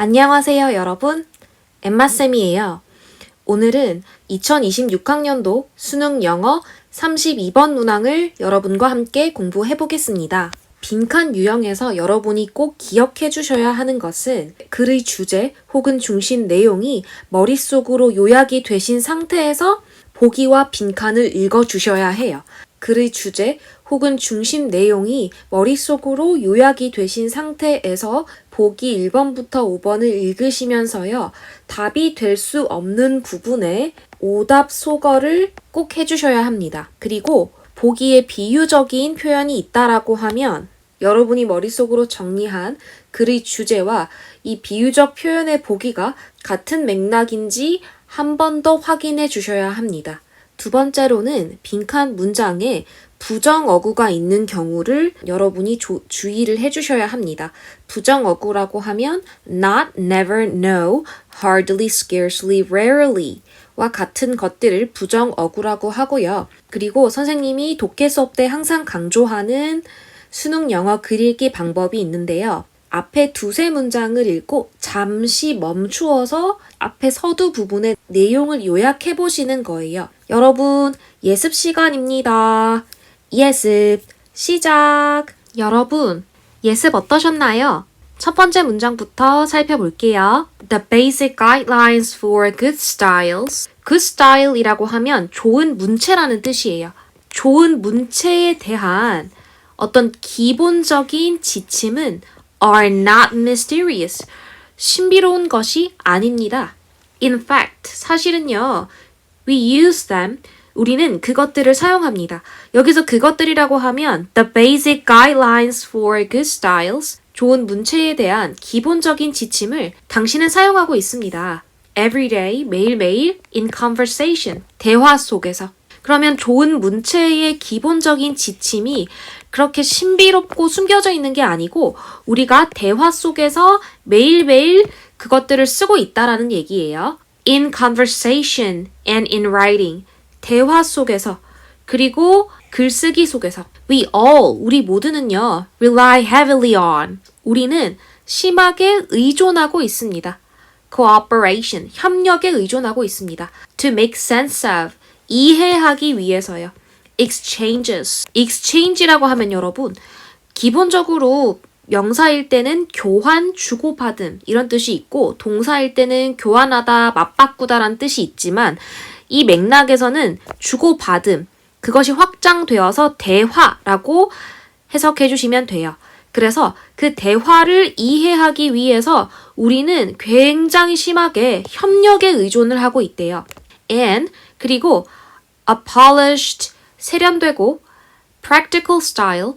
안녕하세요, 여러분. 엠마쌤이에요. 오늘은 2026학년도 수능 영어 32번 문항을 여러분과 함께 공부해 보겠습니다. 빈칸 유형에서 여러분이 꼭 기억해 주셔야 하는 것은 글의 주제 혹은 중심 내용이 머릿속으로 요약이 되신 상태에서 보기와 빈칸을 읽어 주셔야 해요. 글의 주제 혹은 중심 내용이 머릿속으로 요약이 되신 상태에서 보기 1번부터 5번을 읽으시면서요. 답이 될 수 없는 부분에 오답 소거를 꼭 해주셔야 합니다. 그리고 보기에 비유적인 표현이 있다라고 하면 여러분이 머릿속으로 정리한 글의 주제와 이 비유적 표현의 보기가 같은 맥락인지 한 번 더 확인해 주셔야 합니다. 두 번째로는 빈칸 문장에 부정어구가 있는 경우를 여러분이 조- 주의를 해주셔야 합니다. 부정어구라고 하면 not, never, no, hardly, scarcely, rarely 와 같은 것들을 부정어구라고 하고요. 그리고 선생님이 독해 수업 때 항상 강조하는 수능 영어 글 읽기 방법이 있는데요. 앞에 두세 문장을 읽고 잠시 멈추어서 앞에 서두 부분의 내용을 요약해 보시는 거예요. 여러분, 예습 시간입니다. 예습, 시작. 여러분, 예습 어떠셨나요? 첫 번째 문장부터 살펴볼게요. The basic guidelines for good styles. good style이라고 하면 좋은 문체라는 뜻이에요. 좋은 문체에 대한 어떤 기본적인 지침은 are not mysterious. 신비로운 것이 아닙니다. In fact, 사실은요, we use them. 우리는 그것들을 사용합니다. 여기서 그것들이라고 하면 the basic guidelines for good styles. 좋은 문체에 대한 기본적인 지침을 당신은 사용하고 있습니다. Every day, 매일매일, in conversation, 대화 속에서. 그러면 좋은 문체의 기본적인 지침이 그렇게 신비롭고 숨겨져 있는 게 아니고 우리가 대화 속에서 매일매일 그것들을 쓰고 있다라는 얘기예요. In conversation and in writing. 대화 속에서 그리고 글쓰기 속에서 we all 우리 모두는요 rely heavily on 우리는 심하게 의존하고 있습니다. cooperation 협력에 의존하고 있습니다. to make sense of 이해하기 위해서요. Exchanges exchange라고 하면 여러분 기본적으로 명사일 때는 교환, 주고받음 이런 뜻이 있고 동사일 때는 교환하다, 맞바꾸다라는 뜻이 있지만 이 맥락에서는 주고받음 그것이 확장되어서 대화라고 해석해 주시면 돼요. 그래서 그 대화를 이해하기 위해서 우리는 굉장히 심하게 협력에 의존을 하고 있대요. and 그리고 a polished 세련되고 practical style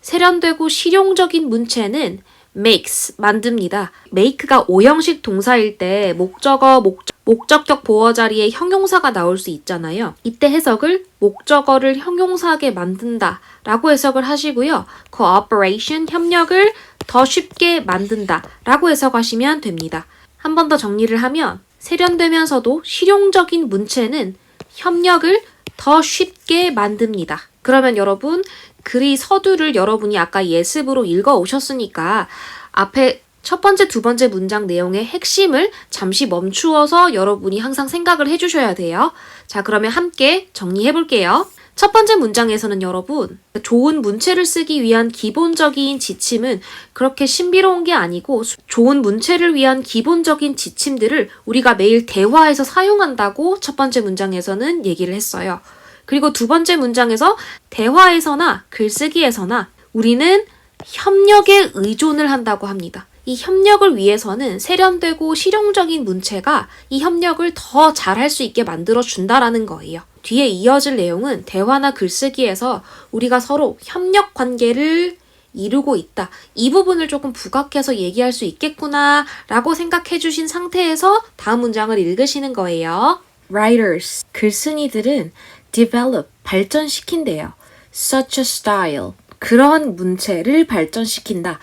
세련되고 실용적인 문체는 makes 만듭니다. make가 오형식 동사일 때 목적어 목, 목적격 보어 자리에 형용사가 나올 수 있잖아요. 이때 해석을 목적어를 형용사하게 만든다 라고 해석을 하시고요. cooperation 협력을 더 쉽게 만든다 라고 해석하시면 됩니다. 한 번 더 정리를 하면 세련되면서도 실용적인 문체는 협력을 더 쉽게 만듭니다. 그러면 여러분 글의 서두를 여러분이 아까 예습으로 읽어 오셨으니까 앞에 첫 번째, 두 번째 문장 내용의 핵심을 잠시 멈추어서 여러분이 항상 생각을 해주셔야 돼요. 자, 그러면 함께 정리해 볼게요. 첫 번째 문장에서는 여러분, 좋은 문체를 쓰기 위한 기본적인 지침은 그렇게 신비로운 게 아니고 수- 좋은 문체를 위한 기본적인 지침들을 우리가 매일 대화에서 사용한다고 첫 번째 문장에서는 얘기를 했어요. 그리고 두 번째 문장에서 대화에서나 글쓰기에서나 우리는 협력에 의존을 한다고 합니다. 이 협력을 위해서는 세련되고 실용적인 문체가 이 협력을 더 잘할 수 있게 만들어 준다라는 거예요. 뒤에 이어질 내용은 대화나 글쓰기에서 우리가 서로 협력 관계를 이루고 있다. 이 부분을 조금 부각해서 얘기할 수 있겠구나 라고 생각해 주신 상태에서 다음 문장을 읽으시는 거예요. Writers, 글쓴이들은 develop, 발전시킨대요. such a style, 그러한 문체를 발전시킨다.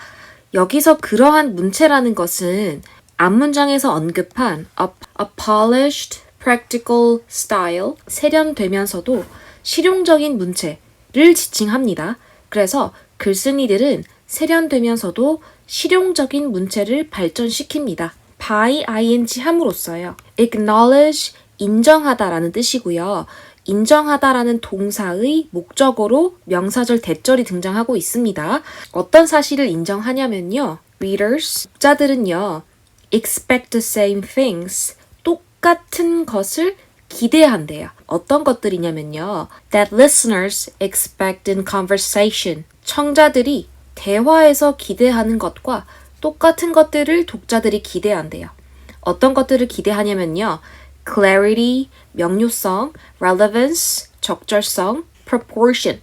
여기서 그러한 문체라는 것은 앞 문장에서 언급한 a, a polished, practical style, 세련되면서도 실용적인 문체를 지칭합니다. 그래서 글쓴이들은 세련되면서도 실용적인 문체를 발전시킵니다. by ing 함으로써요. acknowledge 인정하다라는 뜻이고요. 인정하다라는 동사의 목적어로 명사절 대절이 등장하고 있습니다. 어떤 사실을 인정하냐면요. readers, 독자들은요. expect the same things. 똑같은 것을 기대한대요. 어떤 것들이냐면요. that listeners expect in conversation. 청자들이 대화에서 기대하는 것과 똑같은 것들을 독자들이 기대한대요. 어떤 것들을 기대하냐면요. clarity, 명료성, relevance, 적절성, proportion,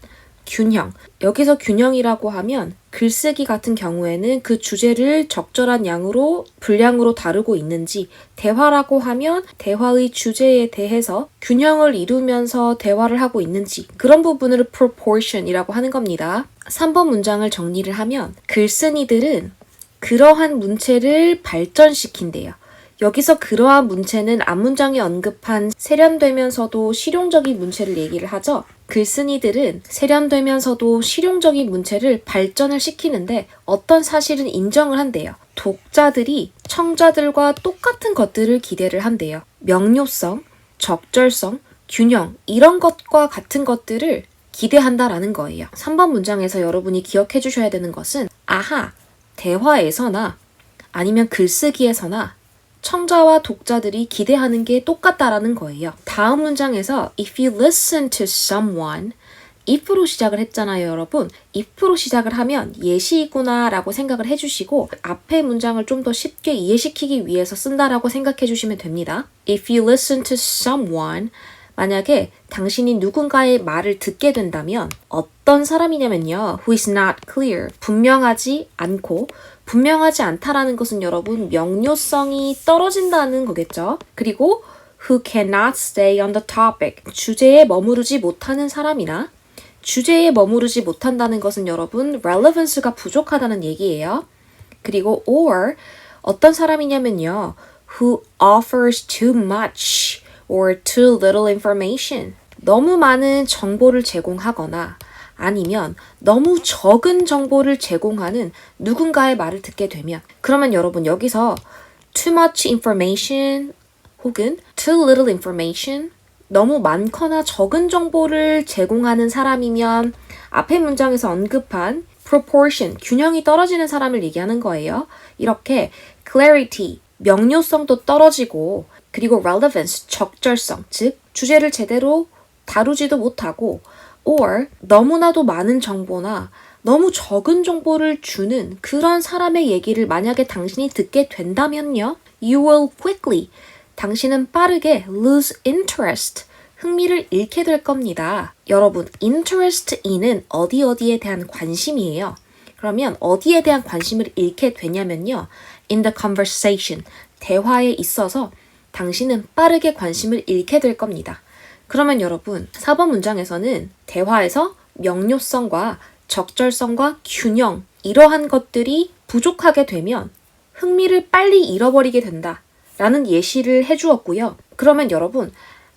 균형. 여기서 균형이라고 하면 글쓰기 같은 경우에는 그 주제를 적절한 양으로 분량으로 다루고 있는지 대화라고 하면 대화의 주제에 대해서 균형을 이루면서 대화를 하고 있는지 그런 부분을 proportion이라고 하는 겁니다. 3번 문장을 정리를 하면 글쓴이들은 그러한 문체를 발전시킨대요. 여기서 그러한 문체는 앞문장에 언급한 세련되면서도 실용적인 문체를 얘기를 하죠. 글쓴이들은 세련되면서도 실용적인 문체를 발전을 시키는데 어떤 사실은 인정을 한대요. 독자들이 청자들과 똑같은 것들을 기대를 한대요. 명료성, 적절성, 균형, 이런 것과 같은 것들을 기대한다라는 거예요. 3번 문장에서 여러분이 기억해 주셔야 되는 것은 아하, 대화에서나 아니면 글쓰기에서나 청자와 독자들이 기대하는 게 똑같다라는 거예요. 다음 문장에서 if you listen to someone if로 시작을 했잖아요, 여러분. if로 시작을 하면 예시이구나 라고 생각을 해주시고 앞에 문장을 좀 더 쉽게 이해시키기 위해서 쓴다라고 생각해 주시면 됩니다. If you listen to someone 만약에 당신이 누군가의 말을 듣게 된다면 어떤 사람이냐면요. who is not clear. 분명하지 않고 분명하지 않다라는 것은 여러분 명료성이 떨어진다는 거겠죠. 그리고 who cannot stay on the topic. 주제에 머무르지 못하는 사람이나 주제에 머무르지 못한다는 것은 여러분 relevance가 부족하다는 얘기예요. 그리고 or 어떤 사람이냐면요. who offers too much or too little information. 너무 많은 정보를 제공하거나 아니면 너무 적은 정보를 제공하는 누군가의 말을 듣게 되면 그러면 여러분 여기서 too much information 혹은 too little information 너무 많거나 적은 정보를 제공하는 사람이면 앞의 문장에서 언급한 proportion, 균형이 떨어지는 사람을 얘기하는 거예요. 이렇게 clarity, 명료성도 떨어지고 그리고 relevance, 적절성, 즉 주제를 제대로 다루지도 못하고 or 너무나도 많은 정보나 너무 적은 정보를 주는 그런 사람의 얘기를 만약에 당신이 듣게 된다면요. You will quickly 당신은 빠르게 lose interest 흥미를 잃게 될 겁니다. 여러분, interest in은 어디 어디에 대한 관심이에요. 그러면 어디에 대한 관심을 잃게 되냐면요. in the conversation 대화에 있어서 당신은 빠르게 관심을 잃게 될 겁니다. 그러면 여러분, 4번 문장에서는 대화에서 명료성과 적절성과 균형, 이러한 것들이 부족하게 되면 흥미를 빨리 잃어버리게 된다. 라는 예시를 해주었고요. 그러면 여러분,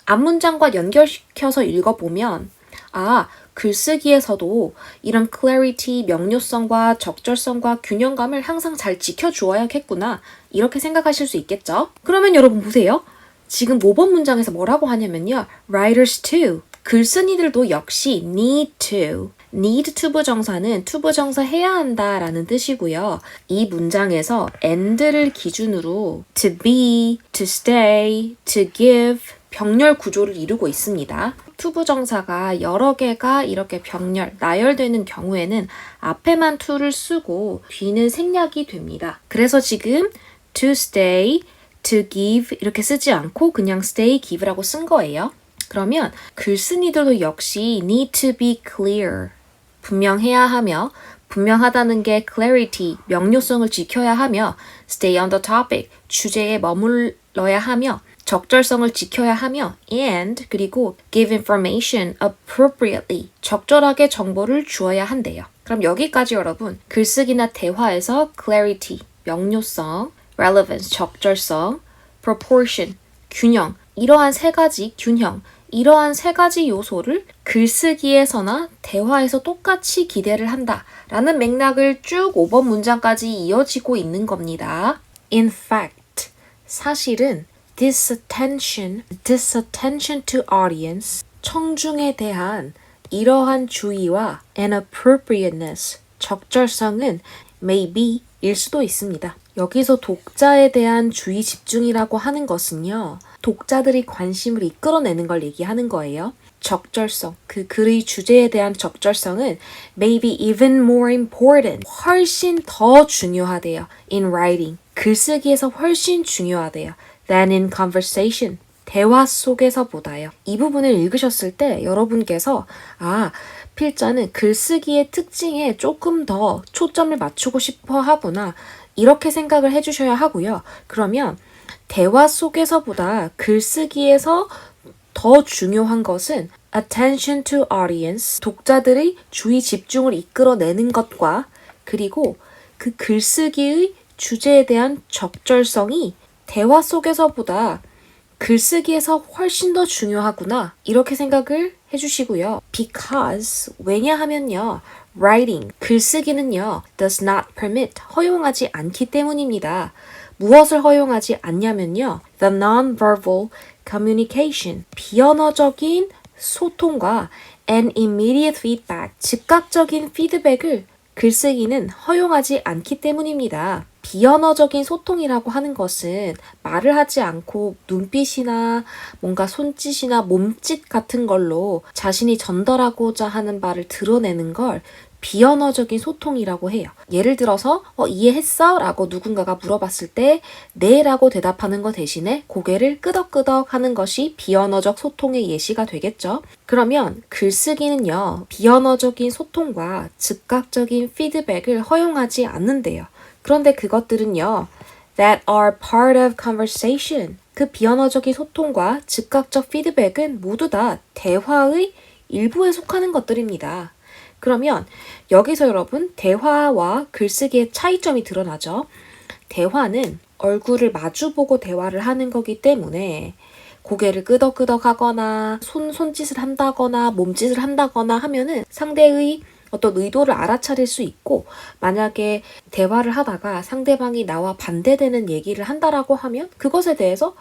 앞문장과 연결시켜서 읽어보면, 아, 글쓰기에서도 이런 clarity, 명료성과 적절성과 균형감을 항상 잘 지켜주어야겠구나. 이렇게 생각하실 수 있겠죠? 그러면 여러분 보세요. 지금 5번 문장에서 뭐라고 하냐면요. writers too. 글쓴이들도 역시 need to. need to 부정사는 to 부정사 해야 한다 라는 뜻이고요. 이 문장에서 and를 기준으로 to be, to stay, to give 병렬 구조를 이루고 있습니다. To 부정사가 여러 개가 이렇게 병렬, 나열되는 경우에는 앞에만 to를 쓰고 뒤는 생략이 됩니다. 그래서 지금 to stay, to give 이렇게 쓰지 않고 그냥 stay, give라고 쓴 거예요. 그러면 글쓴이들도 역시 need to be clear. 분명해야 하며 분명하다는 게 clarity, 명료성을 지켜야 하며 stay on the topic, 주제에 머물러야 하며 적절성을 지켜야 하며 and 그리고 give information appropriately, 적절하게 정보를 주어야 한대요. 그럼 여기까지 여러분 글쓰기나 대화에서 clarity, 명료성, relevance, 적절성, proportion, 균형 이러한 세 가지 균형 이러한 세 가지 요소를 글쓰기에서나 대화에서 똑같이 기대를 한다. 라는 맥락을 쭉 5번 문장까지 이어지고 있는 겁니다. In fact, 사실은 disattention, disattention to audience, 청중에 대한 이러한 주의와 inappropriateness, 적절성은 maybe 일 수도 있습니다. 여기서 독자에 대한 주의 집중이라고 하는 것은요, 독자들이 관심을 이끌어내는 걸 얘기하는 거예요. 적절성, 그 글의 주제에 대한 적절성은 maybe even more important, 훨씬 더 중요하대요. in writing, 글쓰기에서 훨씬 중요하대요. Than in conversation, 대화 속에서보다요. 이 부분을 읽으셨을 때 여러분께서 아, 필자는 글쓰기의 특징에 조금 더 초점을 맞추고 싶어 하구나. 이렇게 생각을 해주셔야 하고요. 그러면 대화 속에서보다 글쓰기에서 더 중요한 것은 attention to audience, 독자들의 주의 집중을 이끌어내는 것과 그리고 그 글쓰기의 주제에 대한 적절성이 대화 속에서보다 글쓰기에서 훨씬 더 중요하구나. 이렇게 생각을 해주시고요. Because, 왜냐하면요. Writing, 글쓰기는요. does not permit, 허용하지 않기 때문입니다. 무엇을 허용하지 않냐면요. The non-verbal communication, 비언어적인 소통과 an immediate feedback, 즉각적인 피드백을 글쓰기는 허용하지 않기 때문입니다. 비언어적인 소통이라고 하는 것은 말을 하지 않고 눈빛이나 뭔가 손짓이나 몸짓 같은 걸로 자신이 전달하고자 하는 바를 드러내는 걸 비언어적인 소통이라고 해요. 예를 들어서 어, 이해했어? 라고 누군가가 물어봤을 때 네 라고 대답하는 것 대신에 고개를 끄덕끄덕 하는 것이 비언어적 소통의 예시가 되겠죠. 그러면 글쓰기는요. 비언어적인 소통과 즉각적인 피드백을 허용하지 않는데요. 그런데 그것들은요. that are part of conversation. 그 비언어적인 소통과 즉각적 피드백은 모두 다 대화의 일부에 속하는 것들입니다. 그러면 여기서 여러분 대화와 글쓰기의 차이점이 드러나죠. 대화는 얼굴을 마주보고 대화를 하는 거기 때문에 고개를 끄덕끄덕 하거나 손, 손짓을 한다거나 몸짓을 한다거나 하면은 상대의 어떤 의도를 알아차릴 수 있고 만약에 대화를 하다가 상대방이 나와 반대되는 얘기를 한다라고 하면 그것에 대해서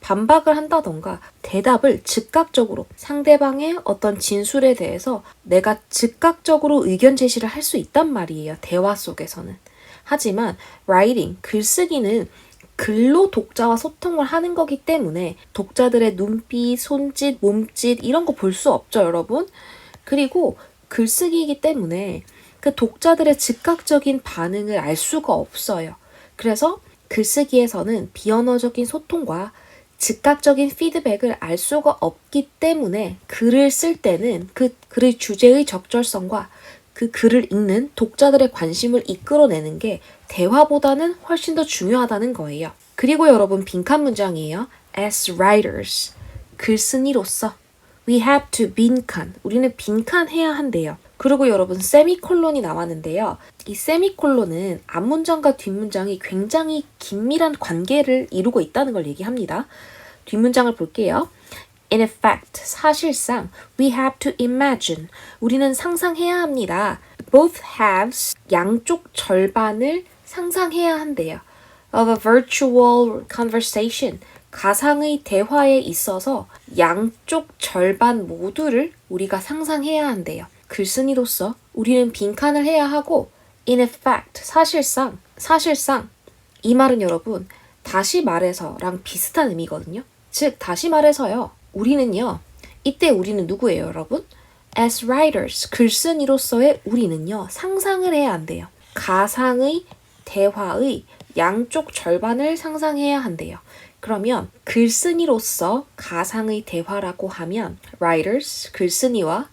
반박을 한다던가 대답을 즉각적으로 상대방의 어떤 진술에 대해서 내가 즉각적으로 의견 제시를 할 수 있단 말이에요. 대화 속에서는. 하지만 writing, 글쓰기는 글로 독자와 소통을 하는 거기 때문에 독자들의 눈빛, 손짓, 몸짓 이런 거 볼 수 없죠, 여러분. 그리고 글쓰기이기 때문에 그 독자들의 즉각적인 반응을 알 수가 없어요. 그래서 글쓰기에서는 비언어적인 소통과 즉각적인 피드백을 알 수가 없기 때문에 글을 쓸 때는 그 글의 주제의 적절성과 그 글을 읽는 독자들의 관심을 이끌어내는 게 대화보다는 훨씬 더 중요하다는 거예요. 그리고 여러분 빈칸 문장이에요. As writers, 글쓴이로서 we have to 빈칸. 우리는 빈칸 해야 한대요. 그리고 여러분 세미콜론이 나왔는데요. 이 세미콜론은 앞문장과 뒷문장이 굉장히 긴밀한 관계를 이루고 있다는 걸 얘기합니다. 뒷문장을 볼게요. In effect, 사실상 we have to imagine. 우리는 상상해야 합니다. Both halves, 양쪽 절반을 상상해야 한대요. Of a virtual conversation. 가상의 대화에 있어서 양쪽 절반 모두를 우리가 상상해야 한대요. 글쓴이로서 우리는 빈칸을 해야 하고 in effect 사실상 사실상 이 말은 여러분 다시 말해서랑 비슷한 의미거든요. 즉 다시 말해서요. 우리는요. 이때 우리는 누구예요, 여러분? As writers 글쓴이로서의 우리는요. 상상을 해야 한대요. 가상의 대화의 양쪽 절반을 상상해야 한대요. 그러면 글쓴이로서 가상의 대화라고 하면 writers 글쓴이와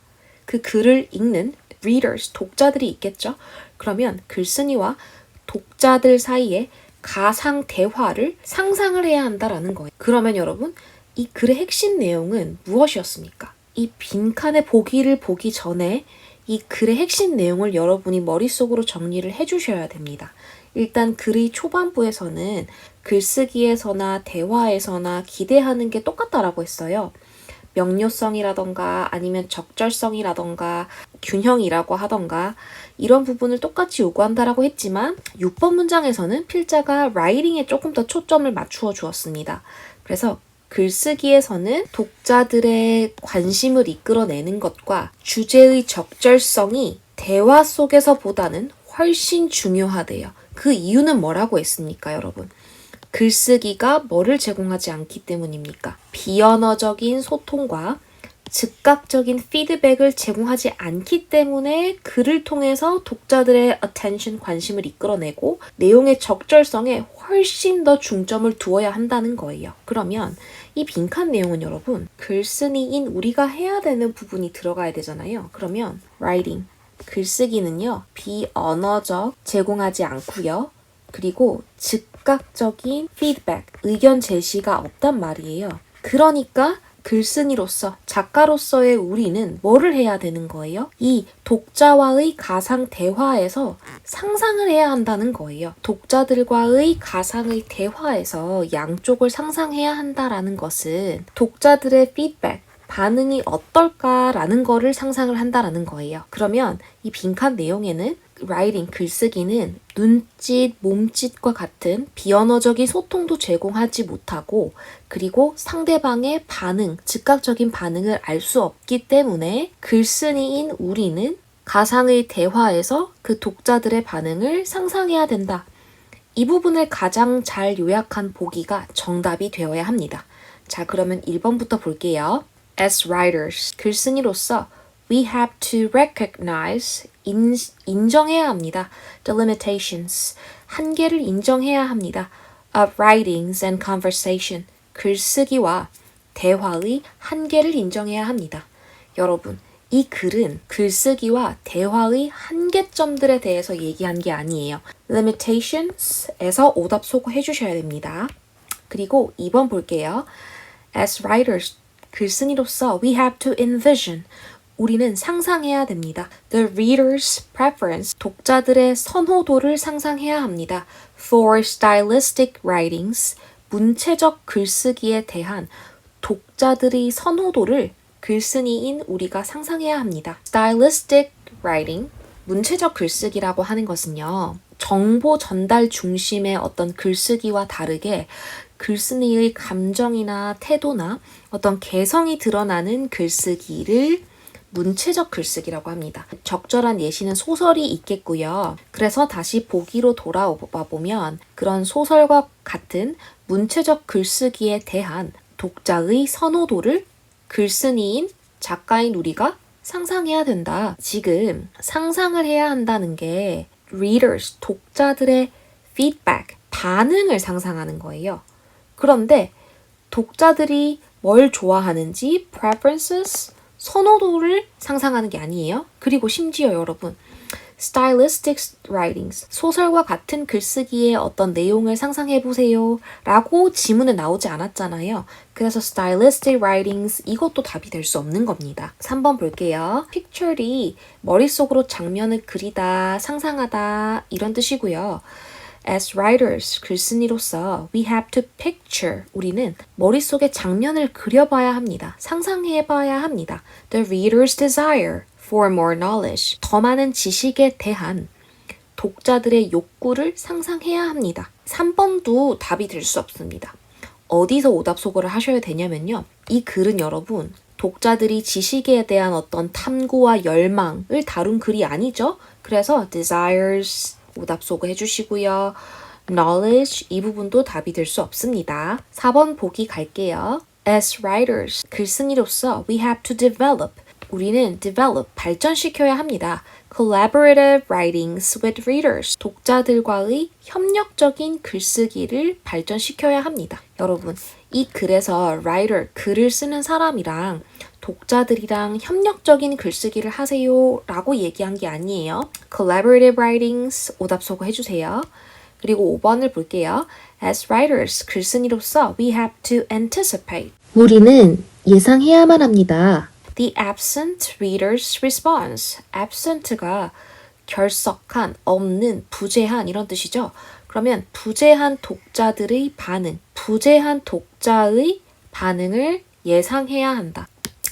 그 글을 읽는 readers 독자들이 있겠죠. 그러면 글쓴이와 독자들 사이에 가상 대화를 상상을 해야 한다라는 거예요. 그러면 여러분 이 글의 핵심 내용은 무엇이었습니까? 이 빈칸의 보기를 보기 전에 이 글의 핵심 내용을 여러분이 머릿속으로 정리를 해주셔야 됩니다. 일단 글의 초반부에서는 글쓰기에서나 대화에서나 기대하는 게 똑같다라고 했어요. 명료성이라던가 아니면 적절성이라던가 균형이라고 하던가 이런 부분을 똑같이 요구한다라고 했지만 6번 문장에서는 필자가 라이팅에 조금 더 초점을 맞추어 주었습니다. 그래서 글쓰기에서는 독자들의 관심을 이끌어내는 것과 주제의 적절성이 대화 속에서보다는 훨씬 중요하대요. 그 이유는 뭐라고 했습니까, 여러분? 글쓰기가 뭐를 제공하지 않기 때문입니까? 비언어적인 소통과 즉각적인 피드백을 제공하지 않기 때문에 글을 통해서 독자들의 attention, 관심을 이끌어내고 내용의 적절성에 훨씬 더 중점을 두어야 한다는 거예요. 그러면 이 빈칸 내용은 여러분, 글쓴이인 우리가 해야 되는 부분이 들어가야 되잖아요. 그러면 writing, 글쓰기는요, 비언어적 제공하지 않고요. 그리고 즉 각적인 피드백, 의견 제시가 없단 말이에요. 그러니까 글쓴이로서 작가로서의 우리는 뭐를 해야 되는 거예요? 이 독자와의 가상 대화에서 상상을 해야 한다는 거예요. 독자들과의 가상의 대화에서 양쪽을 상상해야 한다라는 것은 독자들의 피드백, 반응이 어떨까라는 거를 상상을 한다라는 거예요. 그러면 이 빈칸 내용에는 writing 글쓰기는 눈짓, 몸짓과 같은 비언어적인 소통도 제공하지 못하고 그리고 상대방의 반응, 즉각적인 반응을 알 수 없기 때문에 글쓴이인 우리는 가상의 대화에서 그 독자들의 반응을 상상해야 된다. 이 부분을 가장 잘 요약한 보기가 정답이 되어야 합니다. 자, 그러면 1번부터 볼게요. As writers, 글쓴이로서 we have to recognize, 인, 인정해야 합니다. The limitations, 한계를 인정해야 합니다. Of writings and conversation, 글쓰기와 대화의 한계를 인정해야 합니다. 여러분, 이 글은 글쓰기와 대화의 한계점들에 대해서 얘기한 게 아니에요. limitations에서 오답 소구해 주셔야 됩니다. 그리고 2번 볼게요. As writers, 글쓴이로서 we have to envision. 우리는 상상해야 됩니다. The reader's preference. 독자들의 선호도를 상상해야 합니다. For stylistic writings. 문체적 글쓰기에 대한 독자들의 선호도를 글쓴이인 우리가 상상해야 합니다. Stylistic writing. 문체적 글쓰기라고 하는 것은요. 정보 전달 중심의 어떤 글쓰기와 다르게 글쓴이의 감정이나 태도나 어떤 개성이 드러나는 글쓰기를 문체적 글쓰기라고 합니다. 적절한 예시는 소설이 있겠고요. 그래서 다시 보기로 돌아와 보면 그런 소설과 같은 문체적 글쓰기에 대한 독자의 선호도를 글쓴이인 작가인 우리가 상상해야 된다. 지금 상상을 해야 한다는 게 readers, 독자들의 feedback, 반응을 상상하는 거예요. 그런데 독자들이 뭘 좋아하는지 preferences, 선호도를 상상하는 게 아니에요. 그리고 심지어 여러분, stylistic writings, 소설과 같은 글쓰기의 어떤 내용을 상상해 보세요. 라고 지문에 나오지 않았잖아요. 그래서 stylistic writings, 이것도 답이 될 수 없는 겁니다. 3번 볼게요. picture이 머릿속으로 장면을 그리다, 상상하다, 이런 뜻이고요. As writers, 글쓴이로서 we have to picture, 우리는 머릿속에 장면을 그려봐야 합니다. 상상해봐야 합니다. The reader's desire for more knowledge, 더 많은 지식에 대한 독자들의 욕구를 상상해야 합니다. 3번도 답이 될 수 없습니다. 어디서 오답 소거를 하셔야 되냐면요. 이 글은 여러분, 독자들이 지식에 대한 어떤 탐구와 열망을 다룬 글이 아니죠. 그래서 desires, 오답 소거 해주시고요. knowledge 이 부분도 답이 될 수 없습니다. 4번 보기 갈게요. As writers, 글쓴이로서 we have to develop. 우리는 develop, 발전시켜야 합니다. collaborative writings with readers. 독자들과의 협력적인 글쓰기를 발전시켜야 합니다. 여러분, 이 글에서 writer, 글을 쓰는 사람이랑 독자들이랑 협력적인 글쓰기를 하세요 라고 얘기한 게 아니에요. collaborative writings 오답 소거 해주세요. 그리고 5번을 볼게요. As writers, 글쓴이로서 we have to anticipate. 우리는 예상해야만 합니다. The absent reader's response. absent가 결석한, 없는, 부재한 이런 뜻이죠. 그러면 부재한 독자들의 반응, 부재한 독자의 반응을 예상해야 한다.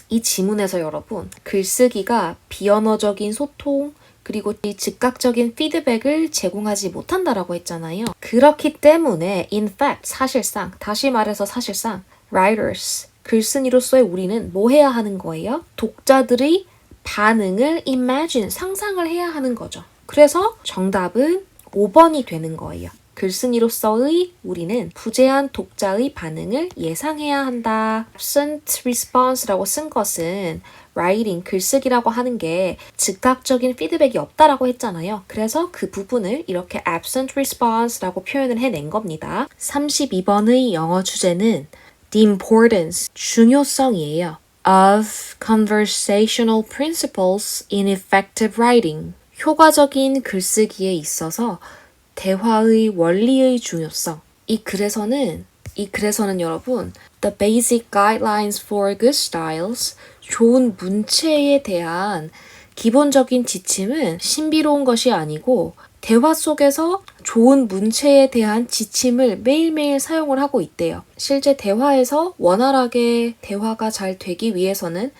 이 지문에서 여러분 글쓰기가 비언어적인 소통 그리고 이 즉각적인 피드백을 제공하지 못한다라고 했잖아요. 그렇기 때문에 in fact 사실상 다시 말해서 사실상 writers 글쓴이로서의 우리는 뭐 해야 하는 거예요? 독자들의 반응을 imagine 상상을 해야 하는 거죠. 그래서 정답은 5번이 되는 거예요. 글쓴이로서의 우리는 부재한 독자의 반응을 예상해야 한다. absent response라고 쓴 것은 writing, 글쓰기라고 하는 게 즉각적인 피드백이 없다라고 했잖아요. 그래서 그 부분을 이렇게 absent response라고 표현을 해낸 겁니다. 32번의 영어 주제는 the importance, 중요성이에요. of conversational principles in effective writing. 효과적인 글쓰기에 있어서 대화의 원리의 중요성. 이 글에서는 이 글에서는 여러분 The basic guidelines for good styles 좋은 문체에 대한 기본적인 지침은 신비로운 것이 아니고 대화 속에서 좋은 문체에 대한 지침을 매일매일 사용을 하고 있대요. 실제 대화에서 원활하게 대화가 잘 되기 위해서는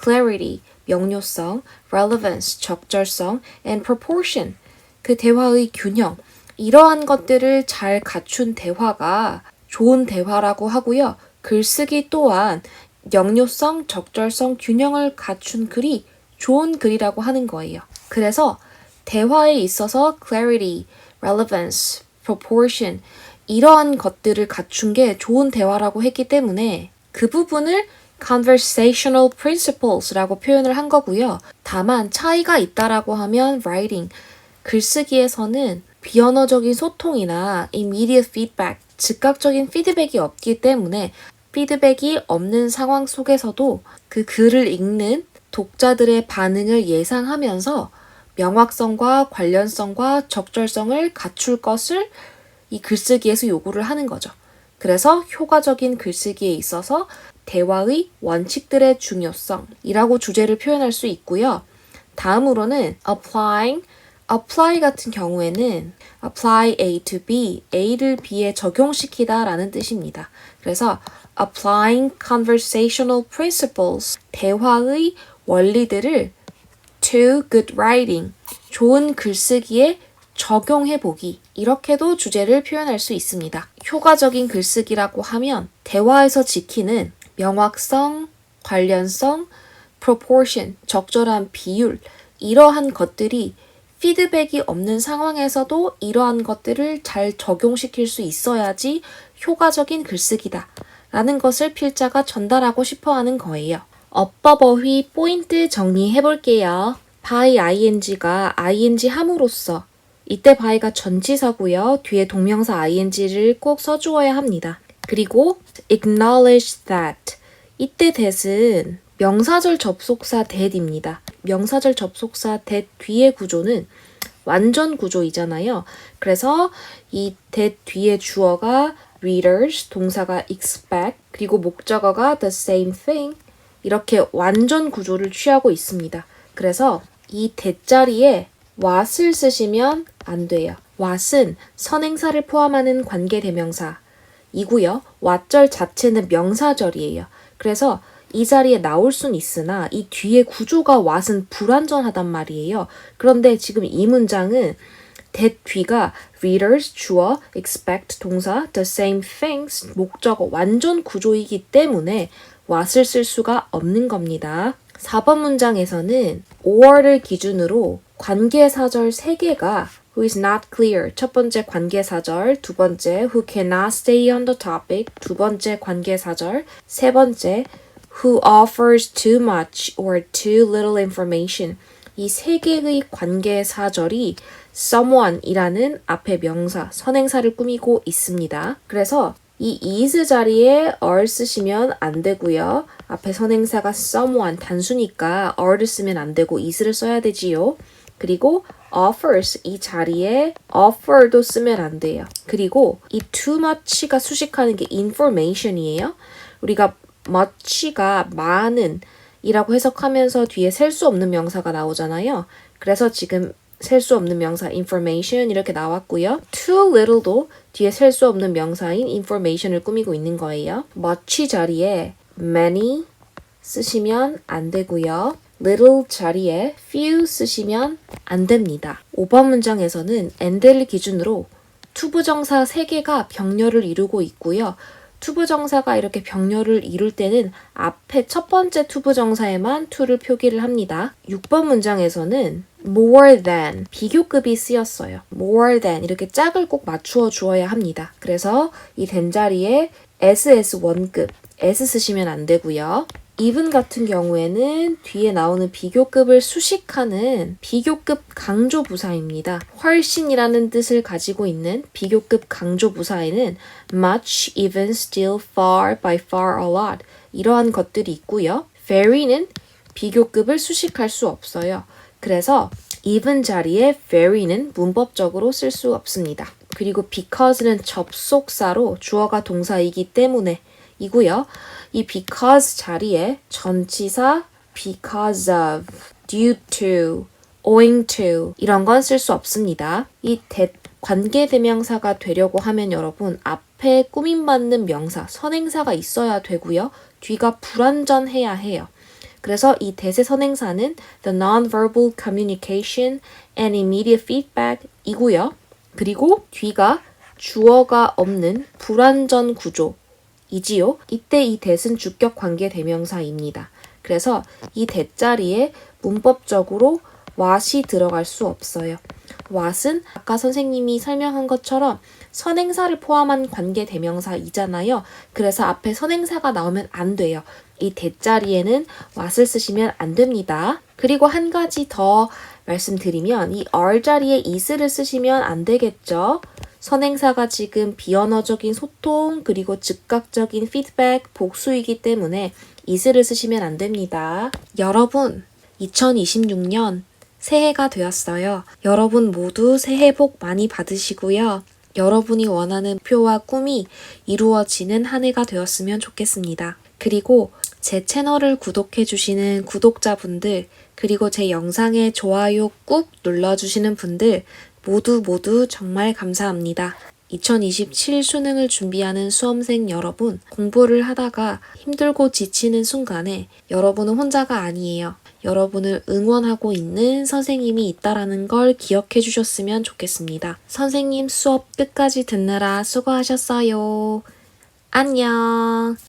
clarity, 명료성, relevance, 적절성, and proportion, 그 대화의 균형, 이러한 것들을 잘 갖춘 대화가 좋은 대화라고 하고요. 글쓰기 또한 명료성, 적절성, 균형을 갖춘 글이 좋은 글이라고 하는 거예요. 그래서 대화에 있어서 clarity, relevance, proportion 이러한 것들을 갖춘 게 좋은 대화라고 했기 때문에 그 부분을 conversational principles라고 표현을 한 거고요. 다만 차이가 있다라고 하면 writing, 글쓰기에서는 비언어적인 소통이나 immediate feedback, 즉각적인 피드백이 없기 때문에 피드백이 없는 상황 속에서도 그 글을 읽는 독자들의 반응을 예상하면서 명확성과 관련성과 적절성을 갖출 것을 이 글쓰기에서 요구를 하는 거죠. 그래서 효과적인 글쓰기에 있어서 대화의 원칙들의 중요성이라고 주제를 표현할 수 있고요. 다음으로는 applying, apply 같은 경우에는 apply A to B, A를 B에 적용시키다 라는 뜻입니다. 그래서 applying conversational principles, 대화의 원리들을 to good writing, 좋은 글쓰기에 적용해 보기. 이렇게도 주제를 표현할 수 있습니다. 효과적인 글쓰기라고 하면 대화에서 지키는 명확성, 관련성, proportion, 적절한 비율, 이러한 것들이 피드백이 없는 상황에서도 이러한 것들을 잘 적용시킬 수 있어야지 효과적인 글쓰기다. 라는 것을 필자가 전달하고 싶어 하는 거예요. 어버버휘 포인트 정리해 볼게요. by ing가 ing 함으로써 이때 by가 전치사고요. 뒤에 동명사 ing를 꼭 써주어야 합니다. 그리고 acknowledge that 이때 that은 명사절 접속사 that입니다. 명사절 접속사 that 뒤의 구조는 완전 구조이잖아요. 그래서 이 that 뒤에 주어가 readers, 동사가 expect, 그리고 목적어가 the same thing 이렇게 완전 구조를 취하고 있습니다. 그래서 이 대자리에 what을 쓰시면 안 돼요. what은 선행사를 포함하는 관계 대명사 이고요. what절 자체는 명사절이에요. 그래서 이 자리에 나올 순 있으나 이 뒤에 구조가 what은 불완전하단 말이에요. 그런데 지금 이 문장은 that 뒤가 readers 주어 expect 동사 the same things 목적어 완전 구조이기 때문에 what을 쓸 수가 없는 겁니다. 4번 문장에서는 5월을 기준으로 관계사절 3개가 who is not clear 첫 번째 관계사절, 두 번째 who cannot stay on the topic 두 번째 관계사절, 세 번째 who offers too much or too little information 이 세 개의 관계사절이 someone이라는 앞에 명사, 선행사를 꾸미고 있습니다. 그래서 이 is 자리에 are 쓰시면 안 되고요. 앞에 선행사가 someone 단수니까 are를 쓰면 안 되고 is를 써야 되지요. 그리고 offers 이 자리에 offer도 쓰면 안 돼요. 그리고 이 too much가 수식하는 게 information이에요. 우리가 much가 많은 이라고 해석하면서 뒤에 셀 수 없는 명사가 나오잖아요. 그래서 지금 셀 수 없는 명사 information 이렇게 나왔고요. too little도 뒤에 셀 수 없는 명사인 information을 꾸미고 있는 거예요. much 자리에 many, 쓰시면 안 되고요. little 자리에 few 쓰시면 안 됩니다. 5번 문장에서는 and를 기준으로 투부정사 3개가 병렬을 이루고 있고요. 투부정사가 이렇게 병렬을 이룰 때는 앞에 첫 번째 투부정사에만 to를 표기를 합니다. 6번 문장에서는 more than 비교급이 쓰였어요. more than 이렇게 짝을 꼭 맞추어 주어야 합니다. 그래서 이 된 자리에 SS1급 S 쓰시면 안 되고요. Even 같은 경우에는 뒤에 나오는 비교급을 수식하는 비교급 강조 부사입니다. 훨씬이라는 뜻을 가지고 있는 비교급 강조 부사에는 much, even, still, far, by far, a lot 이러한 것들이 있고요. very는 비교급을 수식할 수 없어요. 그래서 even 자리에 very는 문법적으로 쓸 수 없습니다. 그리고 because는 접속사로 주어가 동사이기 때문에 이고요. 이 because 자리에 전치사 because of, due to, owing to 이런 건 쓸 수 없습니다. 이 that 관계대명사가 되려고 하면 여러분 앞에 꾸밈받는 명사, 선행사가 있어야 되고요. 뒤가 불완전해야 해요. 그래서 이 대세 선행사는 the non-verbal communication and immediate feedback 이고요. 그리고 뒤가 주어가 없는 불완전 구조 이지요. 이때 이 대은 주격 관계 대명사입니다. 그래서 이 대자리에 문법적으로 what이 들어갈 수 없어요. what은 아까 선생님이 설명한 것처럼 선행사를 포함한 관계 대명사이잖아요. 그래서 앞에 선행사가 나오면 안 돼요. 이 대자리에는 what을 쓰시면 안 됩니다. 그리고 한 가지 더 말씀드리면 이 r 자리에 is를 쓰시면 안 되겠죠. 선행사가 지금 비언어적인 소통 그리고 즉각적인 피드백 복수이기 때문에 is를 쓰시면 안 됩니다. 여러분, 2026년 새해가 되었어요. 여러분 모두 새해 복 많이 받으시고요. 여러분이 원하는 표와 꿈이 이루어지는 한 해가 되었으면 좋겠습니다. 그리고 제 채널을 구독해주시는 구독자분들, 그리고 제 영상에 좋아요 꾹 눌러주시는 분들, 모두 모두 정말 감사합니다. 2027 수능을 준비하는 수험생 여러분, 공부를 하다가 힘들고 지치는 순간에 여러분은 혼자가 아니에요. 여러분을 응원하고 있는 선생님이 있다라는 걸 기억해 주셨으면 좋겠습니다. 선생님 수업 끝까지 듣느라 수고하셨어요. 안녕.